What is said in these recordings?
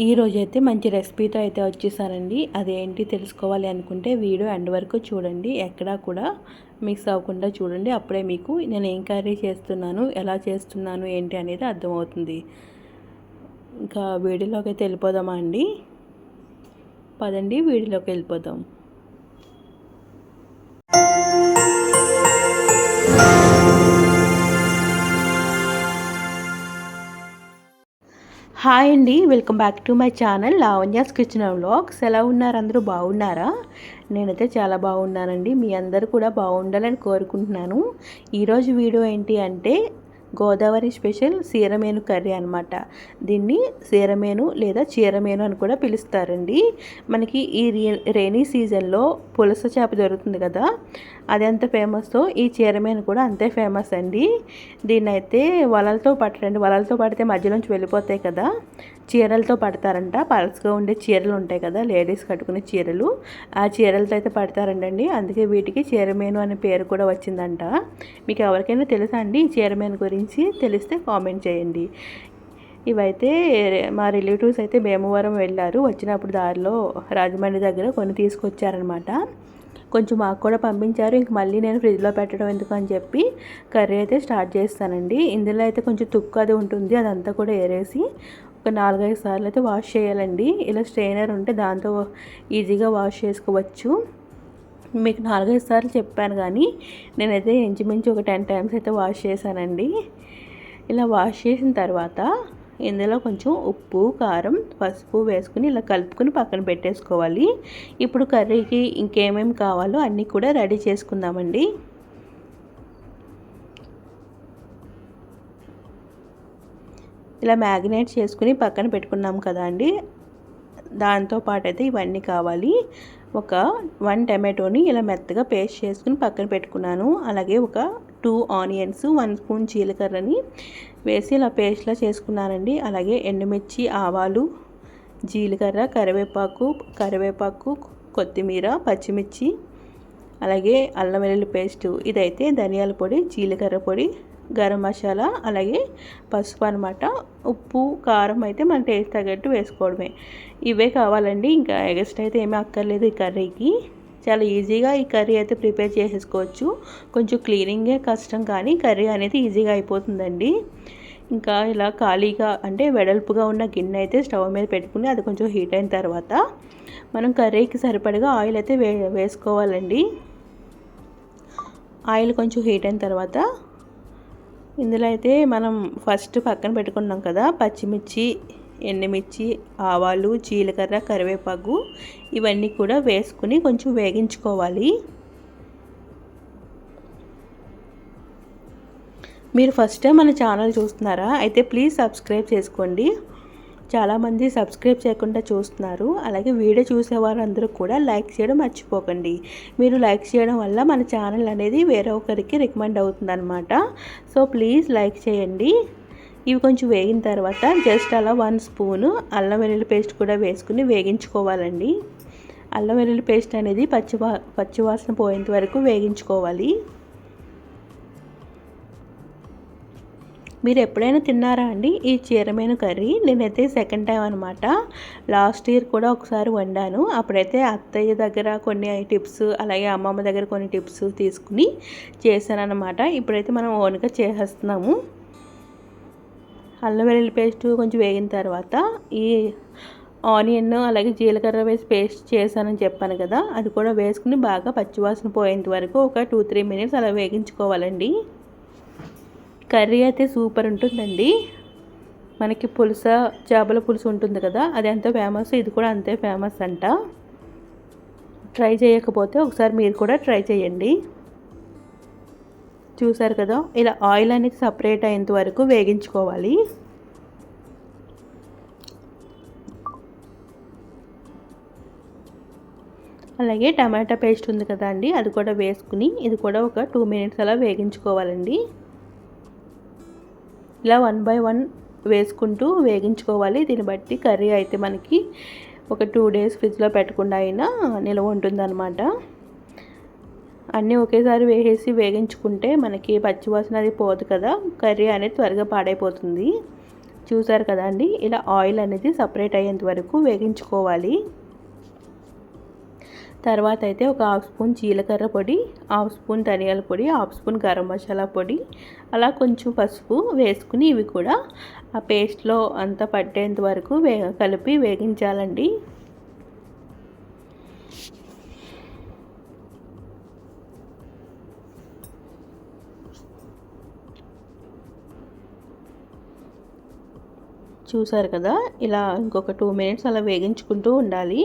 ఈరోజు అయితే మంచి రెసిపీతో అయితే వచ్చేసానండి అదేంటి తెలుసుకోవాలి అనుకుంటే వీడియో ఎండ్ వరకు చూడండి. ఎక్కడా కూడా మిక్స్ అవ్వకుండా చూడండి. అప్పుడే మీకు నేను ఏం కర్రీ చేస్తున్నాను ఎలా చేస్తున్నాను ఏంటి అనేది అర్థమవుతుంది. ఇంకా వీడియోలోకి అయితే వెళ్ళిపోదామా అండి? పదండి వీడియోలోకి వెళ్ళిపోదాం. హాయ్ అండి welcome back to my channel Lavanya's kitchen vlogs. ఎలా ఉన్నారు? అందరూ బాగున్నారా? నేనైతే చాలా బాగున్నానండి. మీ అందరూ కూడా బాగుండాలని కోరుకుంటున్నాను. ఈరోజు వీడియో ఏంటి అంటే గోదావరి స్పెషల్ సీరమేను కర్రీ అనమాట దీన్ని సీరమేను లేదా చీరమేను అని కూడా పిలుస్తారండి. మనకి ఈ రైనీ సీజన్లో పులస చేప దొరుకుతుంది కదా అది ఎంత ఫేమస్తో ఈ చీరమేను కూడా అంతే ఫేమస్ అండి. దీన్ని అయితే వలలతో పట్టండి వలలతో పడితే మధ్యలోంచి వెళ్ళిపోతాయి కదా చీరలతో పడతారంట. పల్స్గా ఉండే చీరలు ఉంటాయి కదా లేడీస్ కట్టుకునే చీరలు. ఆ చీరలతో అయితే పడతారంటండి. అందుకే వీటికి చీరమేను అనే పేరు కూడా వచ్చిందంట. మీకు ఎవరికైనా తెలుసా అండి? ఈ చీరమేను గురించి తెలిస్తే కామెంట్ చేయండి. ఇవైతే మా రిలేటివ్స్ అయితే భీమవరం వెళ్ళారు. వచ్చినప్పుడు దారిలో రాజమండ్రి దగ్గర కొన్ని తీసుకొచ్చారనమాట. కొంచెం మాకు కూడా పంపించారు. ఇంక మళ్ళీ నేను ఫ్రిడ్జ్లో పెట్టడం ఎందుకు అని చెప్పి కర్రీ అయితే స్టార్ట్ చేస్తానండి. ఇందులో అయితే కొంచెం తుక్కు అది ఉంటుంది. అదంతా కూడా ఏరేసి ఒక నాలుగైదు సార్లు అయితే వాష్ చేయాలండి. ఇలా స్ట్రైనర్ ఉంటే దాంతో ఈజీగా వాష్ చేసుకోవచ్చు. మీకు నాలుగైదు సార్లు చెప్పాను కానీ నేనైతే ఇంచుమించు ఒక టెన్ టైమ్స్ అయితే వాష్ చేశానండి. ఇలా వాష్ చేసిన తర్వాత ఇందులో కొంచెం ఉప్పు కారం పసుపు వేసుకుని ఇలా కలుపుకొని పక్కన పెట్టేసుకోవాలి. ఇప్పుడు కర్రీకి ఇంకేమేమి కావాలో అన్నీ కూడా రెడీ చేసుకుందామండి. ఇలా మ్యాగ్నేట్ చేసుకుని పక్కన పెట్టుకున్నాం కదా అండి. దాంతోపాటు అయితే ఇవన్నీ కావాలి. ఒక వన్ టమాటోని ఇలా మెత్తగా పేస్ట్ చేసుకుని పక్కన పెట్టుకున్నాను. అలాగే ఒక టూ ఆనియన్స్ వన్ స్పూన్ జీలకర్రని వేసి ఇలా పేస్ట్లా చేసుకున్నానండి. అలాగే ఎండుమిర్చి ఆవాలు జీలకర్ర కరివేపాకు కరివేపాకు కొత్తిమీర పచ్చిమిర్చి అలాగే అల్లం వెల్లుల్లి పేస్టు ఇదైతే ధనియాల పొడి జీలకర్ర పొడి గరం మసాలా అలాగే పసుపు అనమాట ఉప్పు కారం అయితే మన టేస్ట్ తగ్గట్టు వేసుకోవడమే. ఇవే కావాలండి. ఇంకా ఎగస్ట్ అయితే ఏమీ అక్కర్లేదు ఈ కర్రీకి. చాలా ఈజీగా ఈ కర్రీ అయితే ప్రిపేర్ చేసేసుకోవచ్చు. కొంచెం క్లీనింగే కష్టం కానీ కర్రీ అనేది ఈజీగా అయిపోతుందండి. ఇంకా ఇలా ఖాళీగా అంటే వెడల్పుగా ఉన్న గిన్నె అయితే స్టవ్ మీద పెట్టుకుని అది కొంచెం హీట్ అయిన తర్వాత మనం కర్రీకి సరిపడగా ఆయిల్ అయితే వే వేసుకోవాలండి. ఆయిల్ కొంచెం హీట్ అయిన తర్వాత ఇందులో అయితే మనం ఫస్ట్ పక్కన పెట్టుకున్నాం కదా పచ్చిమిర్చి ఎండుమిర్చి ఆవాలు జీలకర్ర కరివేపాకు ఇవన్నీ కూడా వేసుకుని కొంచెం వేగించుకోవాలి. మీరు ఫస్ట్ టైం మన ఛానల్ చూస్తున్నారా? అయితే ప్లీజ్ సబ్స్క్రైబ్ చేసుకోండి. చాలామంది సబ్స్క్రైబ్ చేయకుండా చూస్తున్నారు. అలాగే వీడియో చూసే వారందరూ కూడా లైక్ చేయడం మర్చిపోకండి. మీరు లైక్ చేయడం వల్ల మన ఛానల్ అనేది వేరే ఒకరికి రికమెండ్ అవుతుందన్నమాట. సో ప్లీజ్ లైక్ చేయండి. ఇవి కొంచెం వేగిన తర్వాత జస్ట్ అలా వన్ స్పూను అల్లం వెల్లుల్లి పేస్ట్ కూడా వేసుకుని వేగించుకోవాలండి. అల్లం వెల్లుల్లి పేస్ట్ అనేది పచ్చివా పచ్చివాసన పోయేంత వరకు వేగించుకోవాలి. మీరు ఎప్పుడైనా తిన్నారా అండి? ఈ చీరమైన కర్రీ నేనైతే సెకండ్ టైం అనమాట లాస్ట్ ఇయర్ కూడా ఒకసారి వండాను. అప్పుడైతే అత్తయ్య దగ్గర కొన్ని టిప్స్ అలాగే అమ్మమ్మ దగ్గర కొన్ని టిప్స్ తీసుకుని చేశానమాట ఇప్పుడైతే మనం ఓన్గా చేసేస్తున్నాము. అల్లం వెల్లుల్లి పేస్ట్ కొంచెం వేగిన తర్వాత ఈ ఆనియన్ అలాగే జీలకర్ర వేసి పేస్ట్ చేశానని చెప్పాను కదా అది కూడా వేసుకుని బాగా పచ్చివాసన పోయేంత వరకు ఒక టూ త్రీ మినిట్స్ అలా వేగించుకోవాలండి. కర్రీ అయితే సూపర్ ఉంటుందండి. మనకి పులుస చేపల పులుసు ఉంటుంది కదా అది ఎంత ఫేమస్ ఇది కూడా అంతే ఫేమస్ అంట. ట్రై చేయకపోతే ఒకసారి మీరు కూడా ట్రై చేయండి. చూసారు కదా ఇలా ఆయిల్ అనేది సపరేట్ అయ్యేంత వరకు వేగించుకోవాలి. అలాగే టమాటా పేస్ట్ ఉంది కదా అండి అది కూడా వేసుకుని ఇది కూడా ఒక టూ మినిట్స్ అలా వేగించుకోవాలండి. ఇలా వన్ బై వన్ వేసుకుంటూ వేగించుకోవాలి. దీన్ని బట్టి కర్రీ అయితే మనకి ఒక టూ డేస్ ఫ్రిడ్జ్లో పెట్టకుండా అయినా నిల్వ ఉంటుందన్నమాట. అన్నీ ఒకేసారి వేసేసి వేగించుకుంటే మనకి పచ్చివాసన అది పోదు కదా. కర్రీ అనేది త్వరగా పాడైపోతుంది. చూసారు కదండి ఇలా ఆయిల్ అనేది సపరేట్ అయ్యేంత వరకు వేగించుకోవాలి. తర్వాత అయితే ఒక హాఫ్ స్పూన్ జీలకర్ర పొడి హాఫ్ స్పూన్ ధనియాల పొడి హాఫ్ స్పూన్ గరం మసాలా పొడి. అలా కొంచెం పసుపు వేసుకుని ఇవి కూడా ఆ పేస్ట్లో అంతా పట్టేంత వరకు వే కలిపి వేగించాలండి. చూసారు కదా? ఇలా ఇంకొక టూ మినిట్స్ అలా వేగించుకుంటూ ఉండాలి.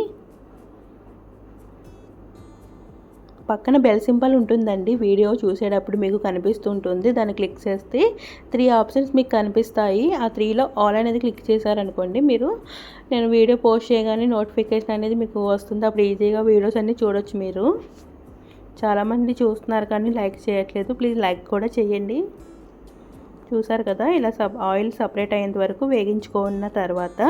పక్కన బెల్ సింబల్ ఉంటుందండి. వీడియో చూసేటప్పుడు మీకు కనిపిస్తూ ఉంటుంది దాన్ని క్లిక్ చేస్తే త్రీ ఆప్షన్స్ మీకు కనిపిస్తాయి. ఆ త్రీలో ఆల్ అనేది క్లిక్ చేశారనుకోండి మీరు నేను వీడియో పోస్ట్ చేయగానే నోటిఫికేషన్ అనేది మీకు వస్తుంది. అప్పుడు ఈజీగా వీడియోస్ అన్నీ చూడొచ్చు మీరు. చాలామంది చూస్తున్నారు కానీ లైక్ చేయట్లేదు. ప్లీజ్ లైక్ కూడా చేయండి. చూసారు కదా ఇలా సబ్ ఆయిల్ సపరేట్ అయ్యేంత వరకు వేగించుకున్న తర్వాత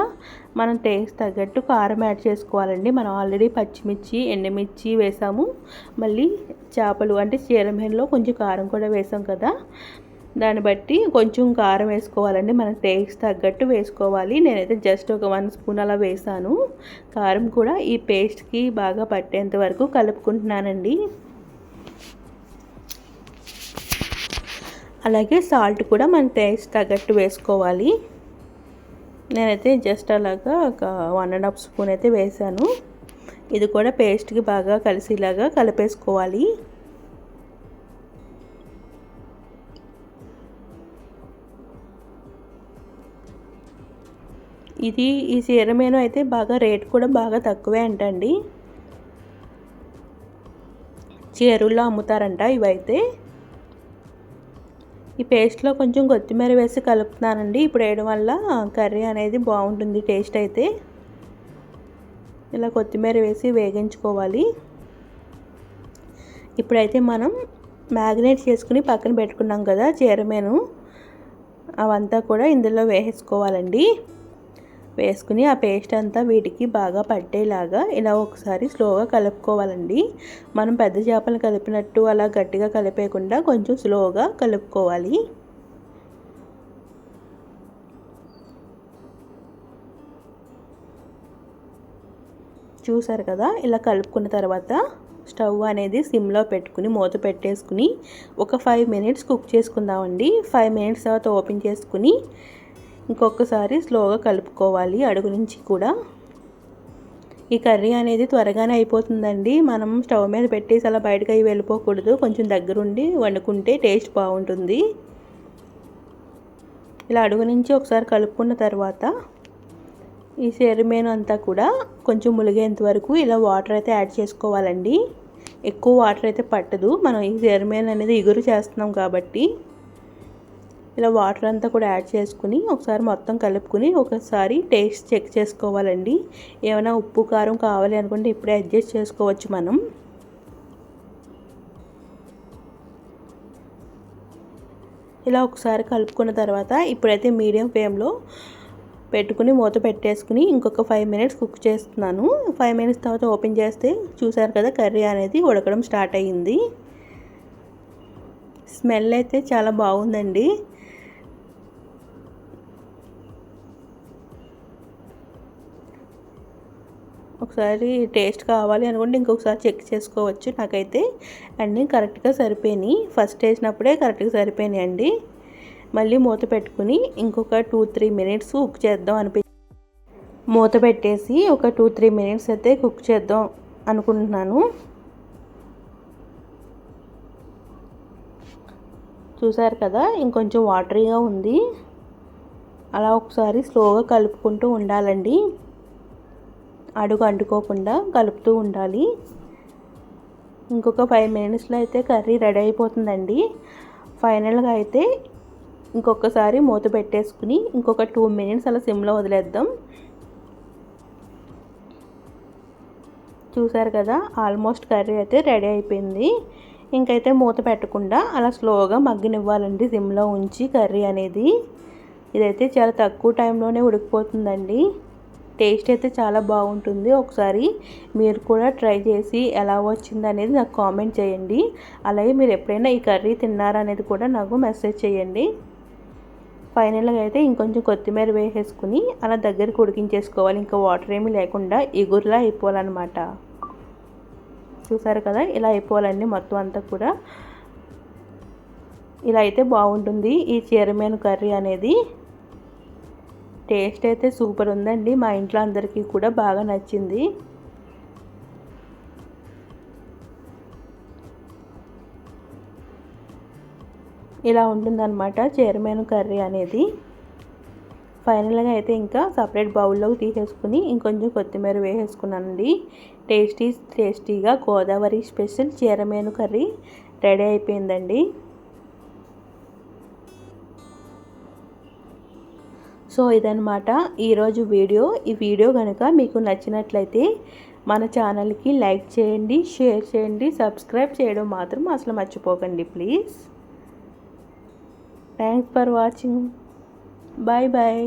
మనం టేస్ట్ తగ్గట్టు కారం యాడ్ చేసుకోవాలండి. మనం ఆల్రెడీ పచ్చిమిర్చి ఎండుమిర్చి వేసాము. మళ్ళీ చేపలు అంటే చీరమేనలో కొంచెం కారం కూడా వేసాం కదా. దాన్ని బట్టి కొంచెం కారం వేసుకోవాలండి. మన టేస్ట్ తగ్గట్టు వేసుకోవాలి. నేనైతే జస్ట్ ఒక వన్ స్పూన్ అలా వేసాను. కారం కూడా ఈ పేస్ట్కి బాగా పట్టేంత వరకు కలుపుకుంటున్నానండి. అలాగే సాల్ట్ కూడా మన టేస్ట్ తగ్గట్టు వేసుకోవాలి. నేనైతే జస్ట్ అలాగా ఒక వన్ అండ్ హాఫ్ స్పూన్ అయితే వేసాను. ఇది కూడా పేస్ట్కి బాగా కలిసేలాగా కలిపేసుకోవాలి. ఇది ఈ సీరమేను అయితే బాగా రేట్ కూడా బాగా తక్కువే అంటండి. చీరుల్లో అమ్ముతారంట ఇవైతే. ఈ పేస్ట్లో కొంచెం కొత్తిమీర వేసి కలుపుతున్నానండి. ఇప్పుడు వేయడం వల్ల కర్రీ అనేది బాగుంటుంది టేస్ట్ అయితే. ఇలా కొత్తిమీర వేసి వేగించుకోవాలి. ఇప్పుడైతే మనం మ్యాగ్నేట్ చేసుకుని పక్కన పెట్టుకున్నాం కదా చీరమేను అవంతా కూడా ఇందులో వేసేసుకోవాలండి. వేసుకుని ఆ పేస్ట్ అంతా వీటికి బాగా పట్టేలాగా ఇలా ఒకసారి స్లోగా కలుపుకోవాలండి. మనం పెద్ద చేపలు కలిపినట్టు అలా గట్టిగా కలిపేయకుండా కొంచెం స్లోగా కలుపుకోవాలి. చూసారు కదా? ఇలా కలుపుకున్న తర్వాత స్టవ్ అనేది సిమ్లో పెట్టుకుని మూత పెట్టేసుకుని ఒక ఫైవ్ మినిట్స్ కుక్ చేసుకుందామండి. ఫైవ్ మినిట్స్ తర్వాత ఓపెన్ చేసుకుని ఇంకొకసారి స్లోగా కలుపుకోవాలి అడుగు నుంచి కూడా. ఈ కర్రీ అనేది త్వరగానే అయిపోతుందండి. మనం స్టవ్ మీద పెట్టేసి అలా బయటకు అవి వెళ్ళిపోకూడదు. కొంచెం దగ్గరుండి వండుకుంటే టేస్ట్ బాగుంటుంది. ఇలా అడుగు నుంచి ఒకసారి కలుపుకున్న తర్వాత ఈ సెరిమేను అంతా కూడా కొంచెం ములిగేంత వరకు ఇలా వాటర్ అయితే యాడ్ చేసుకోవాలండి. ఎక్కువ వాటర్ అయితే పట్టదు. మనం ఈ సెరిమేన్ అనేది ఇగురు చేస్తున్నాం కాబట్టి. ఇలా వాటర్ అంతా కూడా యాడ్ చేసుకుని ఒకసారి మొత్తం కలుపుకుని ఒకసారి టేస్ట్ చెక్ చేసుకోవాలండి. ఏమైనా ఉప్పు కారం కావాలి అనుకుంటే ఇప్పుడే అడ్జస్ట్ చేసుకోవచ్చు మనం. ఇలా ఒకసారి కలుపుకున్న తర్వాత ఇప్పుడైతే మీడియం ఫ్లేమ్లో పెట్టుకుని మూత పెట్టేసుకుని ఇంకొక ఫైవ్ మినిట్స్ కుక్ చేస్తున్నాను. ఫైవ్ మినిట్స్ తర్వాత ఓపెన్ చేస్తే చూసారు కదా కర్రీ అనేది ఉడకడం స్టార్ట్ అయ్యింది. స్మెల్ అయితే చాలా బాగుందండి. ఒకసారి టేస్ట్ కావాలి అనుకుంటే ఇంకొకసారి చెక్ చేసుకోవచ్చు నాకైతే. అన్నీ కరెక్ట్గా సరిపోయినాయి. ఫస్ట్ వేసినప్పుడే కరెక్ట్గా సరిపోయినాయి అండి. మళ్ళీ మూత పెట్టుకుని ఇంకొక టూ త్రీ మినిట్స్ కుక్ చేద్దాం అనిపి మూత పెట్టేసి ఒక టూ త్రీ మినిట్స్ అయితే కుక్ చేద్దాం అనుకుంటున్నాను. చూసారు కదా ఇంకొంచెం వాటరీగా ఉంది. అలా ఒకసారి స్లోగా కలుపుకుంటూ ఉండాలండి. అడుగు అంటుకోకుండా కలుపుతూ ఉండాలి. ఇంకొక ఫైవ్ మినిట్స్లో అయితే కర్రీ రెడీ అయిపోతుందండి. ఫైనల్గా అయితే ఇంకొకసారి మూత పెట్టేసుకుని ఇంకొక టూ మినిట్స్ అలా సిమ్లో వదిలేద్దాం. చూసారు కదా ఆల్మోస్ట్ కర్రీ అయితే రెడీ అయిపోయింది. ఇంకైతే మూత పెట్టకుండా అలా స్లోగా మగ్గనివ్వాలండి సిమ్లో ఉంచి కర్రీ అనేది. ఇదైతే చాలా తక్కువ టైంలోనే ఉడికిపోతుందండి. టేస్ట్ అయితే చాలా బాగుంటుంది. ఒకసారి మీరు కూడా ట్రై చేసి ఎలా వచ్చింది అనేది నాకు కామెంట్ చేయండి. అలాగే మీరు ఎప్పుడైనా ఈ కర్రీ తిన్నారా అనేది కూడా నాకు మెసేజ్ చేయండి. ఫైనల్గా అయితే ఇంకొంచెం కొత్తిమీర వేసేసుకుని అలా దగ్గరికి ఉడికించేసుకోవాలి. ఇంకా వాటర్ ఏమీ లేకుండా ఎగురులా అయిపోవాలన్నమాట. చూసారు కదా ఇలా అయిపోవాలండి మొత్తం అంతా కూడా. ఇలా అయితే బాగుంటుంది ఈ చీరమేను కర్రీ అనేది. టేస్ట్ అయితే సూపర్ ఉందండి. మా ఇంట్లో అందరికీ కూడా బాగా నచ్చింది. ఇలా ఉంటుందన్నమాట చీరమేను కర్రీ అనేది. ఫైనల్గా అయితే ఇంకా సపరేట్ బౌల్లోకి తీసేసుకుని ఇంకొంచెం కొత్తిమీర వేసేసుకున్నానండి. టేస్టీ టేస్టీగా గోదావరి స్పెషల్ చీరమేను కర్రీ రెడీ అయిపోయిందండి. సో ఇదనమాట ఈరోజు వీడియో. ఈ వీడియో కనుక మీకు నచ్చినట్లయితే మన ఛానల్కి లైక్ చేయండి షేర్ చేయండి సబ్స్క్రైబ్ చేయడం మాత్రం అసలు మర్చిపోకండి please. Thanks for watching. Bye bye.